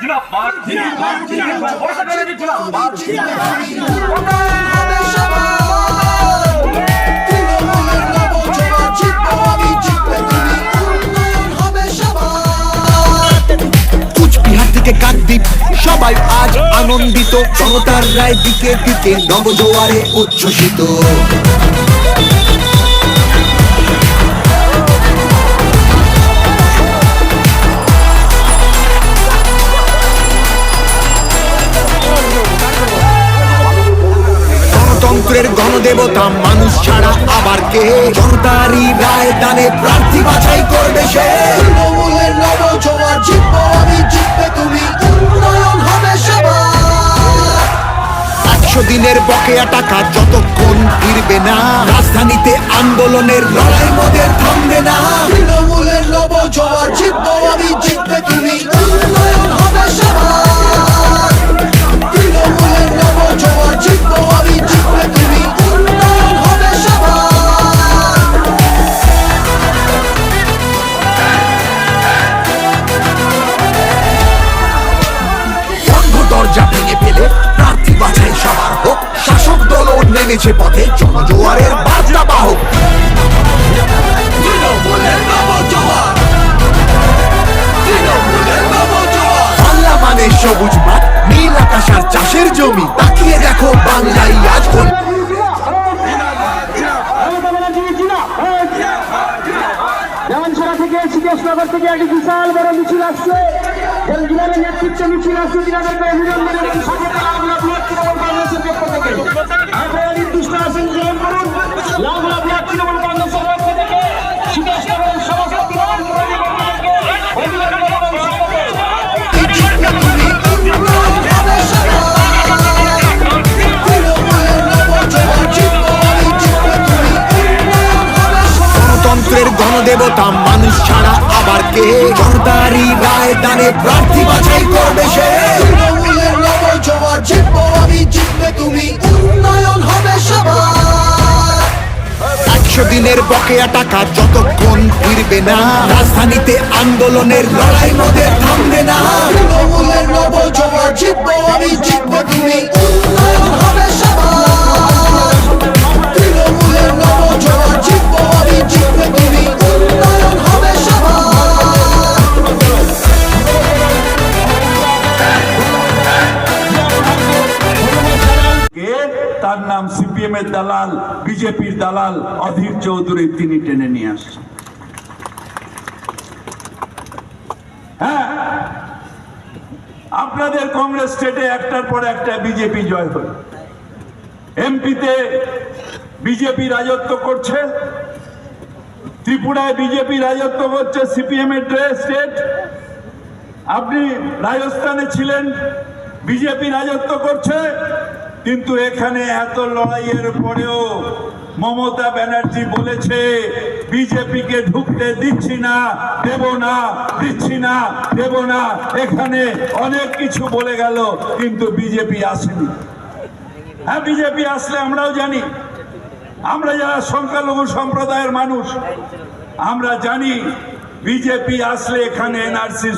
জিন্দাবাদ থেকে কাকদ্বীপ সবাই আজ আনন্দিত। জনতার রায় দিকে দিকে নবজোয়ারে উচ্ছ্বসিত। গণতন্ত্রের গণদেবতা মানুষ ছাড়া আবার কে? জনতারই রায় দানে প্রার্থী বাছাই করবে সে। দিনের বকেয়া টাকা যতক্ষণ ফিরবে না রাজধানীতে আন্দোলনের লড়াই মোদের থামবে না। নেমেছে পথে জনজোয়ারের বার্তা বাহক। মানে সবুজ মাঠ নীল আকাশ আর চাষের জমি। তাকিয়ে দেখো বাংলায় আজ কোন থেকে সিদ্ধেশনগর থেকে একটি বিশাল বড় মিছিল আসছে। জেলার নেতৃত্বে মিছিল আসছে তিনাদেরকে অভিনন্দন এবং স্বাগত লাভলা ব্লক তৃণমূল কংগ্রেসের পক্ষ থেকে। আপনারা নির্দিষ্ট আসন গ্রহণ করুন লাভলা ব্লক তৃণমূল কংগ্রেসের পক্ষ থেকে। সিদ্ধেশনগরের সমস্ত তৃণমূল কর্মীবর্গকে অভিনন্দন এবং স্বাগত জিতবে তুমি উন্নয়ন হবে সবার তৃণমূলের নবজোয়ার জিতবো আমি জিতবে তুমি উন্নয়ন হবে সবার গণতন্ত্রের গণদেবতা মানুষ ছাড়া আবার কে? জনতারই রায় দানে প্রার্থী বাছাই করবে সে। তৃণমূলের জিতবো আমি, জিতবে তুমি, উন্নয়ন হবে দিনের বকেয়া টাকা যতক্ষণ ফিরবে না, রাজধানীতে আন্দোলনের লড়াই মধ্যে থামবে না। তৃণমূলের নবজোয়ার জিতবো আমি, জিতবো তুমি কে? তার নাম সিপিএম এর দালাল, বিজেপির দালাল অধীর চৌধুরী, তিনি টেনে নিয়ে আসছেন। হ্যাঁ? আপনাদের কংগ্রেস স্টেটে একটার পর একটা বিজেপি জয় হল। এমপিতে বিজেপি রাজত্ব করছে, ত্রিপুরায় বিজেপি রাজত্ব করছে সিপিএম এর স্টেট। আপনি রাজস্থানে ছিলেন, বিজেপি রাজত্ব করছে কিন্তু এখানে এত লড়াইয়ের পরেও মমতা ব্যানার্জি বলেছে, বিজেপিকে ঢুকতে দিচ্ছি না, দেব না, দিচ্ছি না, দেব না। এখানে অনেক কিছু বলে গেল, কিন্তু বিজেপি আসেনি। হ্যাঁ বিজেপি আসলে আমরাও জানি। আমরা যারা সংখ্যালঘু সম্প্রদায়ের মানুষ, আমরা জানি বিজেপি আসলে এখানে এনআরসি